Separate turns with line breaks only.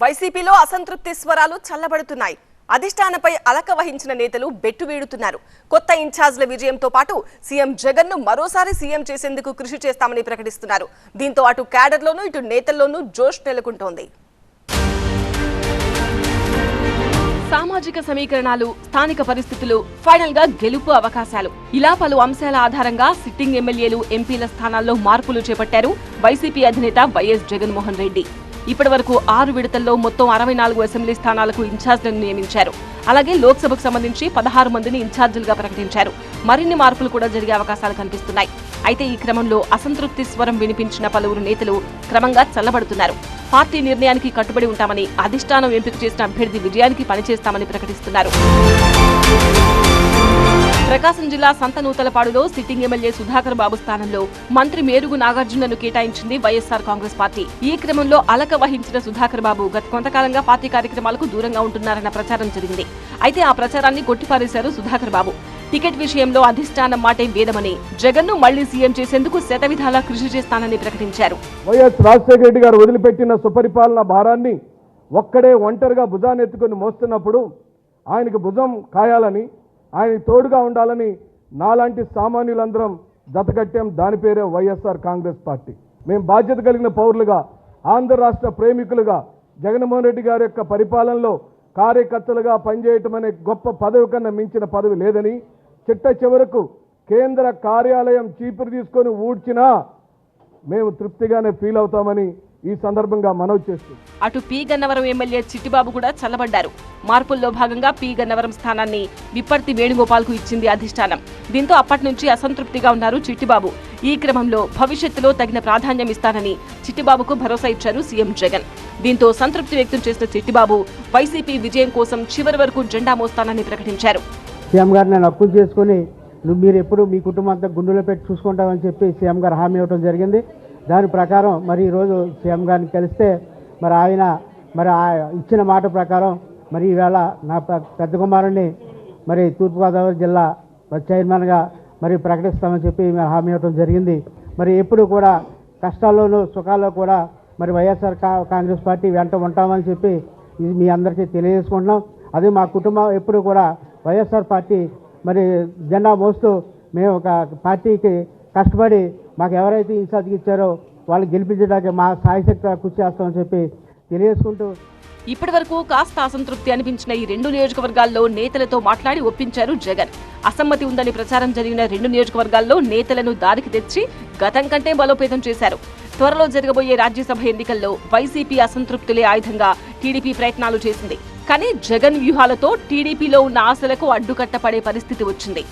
వైసీపీలో అసంతృప్తి స్వరాలు చల్లబడుతున్నాయి. అధిష్టానపై అలక వహించిన నేతలు బెట్టు వీడుతున్నారు. కొత్త ఇన్ఛార్జ్ల విజయంతో పాటు సీఎం జగన్ను మరోసారి సీఎం చేసేందుకు కృషి చేస్తామని ప్రకటిస్తున్నారు. దీంతో అటు క్యాడర్లోనూ ఇటు నేతల్లోనూ జోష్ నెలకొంటోంది. సామాజిక సమీకరణాలు స్థానిక పరిస్థితులు ఫైనల్గా గెలుపు అవకాశాలు. ఇలా పలు అంశాల ఆధారంగా సిట్టింగ్ ఎమ్మెల్యేలు ఎంపీల స్థానాల్లో మార్పులు చేపట్టారు వైసీపీ అధినేత వైఎస్ జగన్మోహన్ రెడ్డి. ఇప్పటి వరకు ఆరు విడతల్లో మొత్తం అరవై నాలుగు అసెంబ్లీ స్థానాలకు ఇన్ఛార్జ్లను నియమించారు. అలాగే లోక్సభకు సంబంధించి పదహారు మందిని ఇన్ఛార్జీలుగా ప్రకటించారు. మరిన్ని మార్పులు కూడా జరిగే అవకాశాలు కనిపిస్తున్నాయి. అయితే ఈ క్రమంలో అసంతృప్తి స్వరం వినిపించిన పలువురు నేతలు క్రమంగా చల్లబడుతున్నారు. పార్టీ నిర్ణయానికి కట్టుబడి ఉంటామని అధిష్టానం ఎంపిక చేసిన అభ్యర్థి విజయానికి పనిచేస్తామని ప్రకటిస్తున్నారు. ప్రకాశం జిల్లా సంతనూతలపాడులో సిట్టింగ్ ఎమ్మెల్యే సుధాకర్ బాబు స్థానంలో మంత్రి మేరుగు నాగార్జునను కేటాయించింది వైఎస్సార్ కాంగ్రెస్ పార్టీ. ఈ క్రమంలో అలక వహించిన సుధాకర్ బాబు గత కొంతకాలంగా పార్టీ కార్యక్రమాలకు దూరంగా ఉంటున్నారన్న ప్రచారం జరిగింది. అయితే ఆ ప్రచారాన్ని కొట్టిపారేశారు సుధాకర్ బాబు. టికెట్ విషయంలో అధిష్టానం మాటే వేదమని జగన్ను మళ్ళీ సీఎం చేసేందుకు శతవిధాలా కృషి చేస్తానని ప్రకటించారు.
వైఎస్ రాజశేఖర రెడ్డి గారు వదిలిపెట్టిన సుపరిపాలన భారాన్ని ఒక్కడే ఒంటరిగా భుజానెత్తుకుని మోస్తున్నప్పుడు ఆయనకి భుజం కాయాలని ఆయన తోడుగా ఉండాలని నాలాంటి సామాన్యులందరం జతకట్టాం. దాని పేరే వైఎస్ఆర్ కాంగ్రెస్ పార్టీ. మేము బాధ్యత కలిగిన పౌరులుగా ఆంధ్ర రాష్ట్ర ప్రేమికులుగా జగన్మోహన్ రెడ్డి గారి యొక్క పరిపాలనలో కార్యకర్తలుగా పనిచేయటం అనే గొప్ప పదవి కన్నా మించిన పదవి లేదని చిట్ట చివరకు కేంద్ర కార్యాలయం చీపురు తీసుకొని ఊడ్చినా మేము తృప్తిగానే ఫీల్ అవుతామని ఈ సందర్భంగా మనవి చేస్తుంది
అటు పి గన్నవరం ఎమ్మెల్యే చిట్టిబాబు కూడా చల్లబడ్డారు. మార్పుల్లో భాగంగా పి గన్నవరం స్థానాన్ని విప్పర్తి వేణుగోపాల్కు ఇచ్చింది అధిష్టానం. దీంతో అప్పటి నుంచి అసంతృప్తిగా ఉన్నారు చిట్టిబాబు. ఈ క్రమంలో భవిష్యత్తులో తగిన ప్రాధాన్యం ఇస్తానని చిట్టిబాబుకు భరోసా ఇచ్చారు సీఎం జగన్. దీంతో సంతృప్తి వ్యక్తం చేసిన చిట్టిబాబు వైసీపీ విజయం కోసం చివరి వరకు జెండా మోస్తానని ప్రకటించారు.
సీఎం గారు నేను అప్పులు చేసుకొని మీరు ఎప్పుడు మీ కుటుంబం అంతా గుండెలో పెట్టి చూసుకుంటామని చెప్పి సీఎం గారు హామీ ఇవ్వడం జరిగింది. దాని ప్రకారం మరి ఈరోజు సీఎం గారిని కలిస్తే మరి ఆయన మరి ఆ ఇచ్చిన మాట ప్రకారం మరి ఈవేళ నా పెద్ద కుమారుడిని మరి తూర్పుగోదావరి జిల్లా చైర్మన్గా మరి ప్రకటిస్తామని చెప్పి మేము హామీ ఇవ్వడం జరిగింది. మరి ఎప్పుడు కూడా కష్టాల్లోనూ సుఖాల్లో కూడా మరి వైఎస్ఆర్ కాంగ్రెస్ పార్టీ వెంట ఉంటామని చెప్పి ఇది మీ అందరికీ తెలియజేసుకుంటున్నాం. అదే మా కుటుంబం ఎప్పుడు కూడా వైఎస్ఆర్ పార్టీ మరి జెండా మోస్తూ మేము ఒక పార్టీకి కష్టపడి మాకు ఎవరైతే ఇన్ఛార్జ్ ఇచ్చారో వాళ్ళు గెలిపించడానికి మా సాయశక్తి కృషి చేస్తామని చెప్పి తెలియజేసుకుంటూ
ఇప్పటి వరకు కాస్త అసంతృప్తి అనిపించిన ఈ రెండు నియోజకవర్గాల్లో నేతలతో మాట్లాడి ఒప్పించారు జగన్. అసమ్మతి ఉందని ప్రచారం జరిగిన రెండు నియోజకవర్గాల్లో నేతలను దారికి తెచ్చి గతం కంటే బలోపేతం చేశారు. త్వరలో జరగబోయే రాజ్యసభ ఎన్నికల్లో వైసీపీ అసంతృప్తులే ఆయుధంగా టీడీపీ ప్రయత్నాలు చేసింది. కానీ జగన్ వ్యూహాలతో టీడీపీలో ఉన్న ఆశలకు అడ్డుకట్టపడే పరిస్థితి వచ్చింది.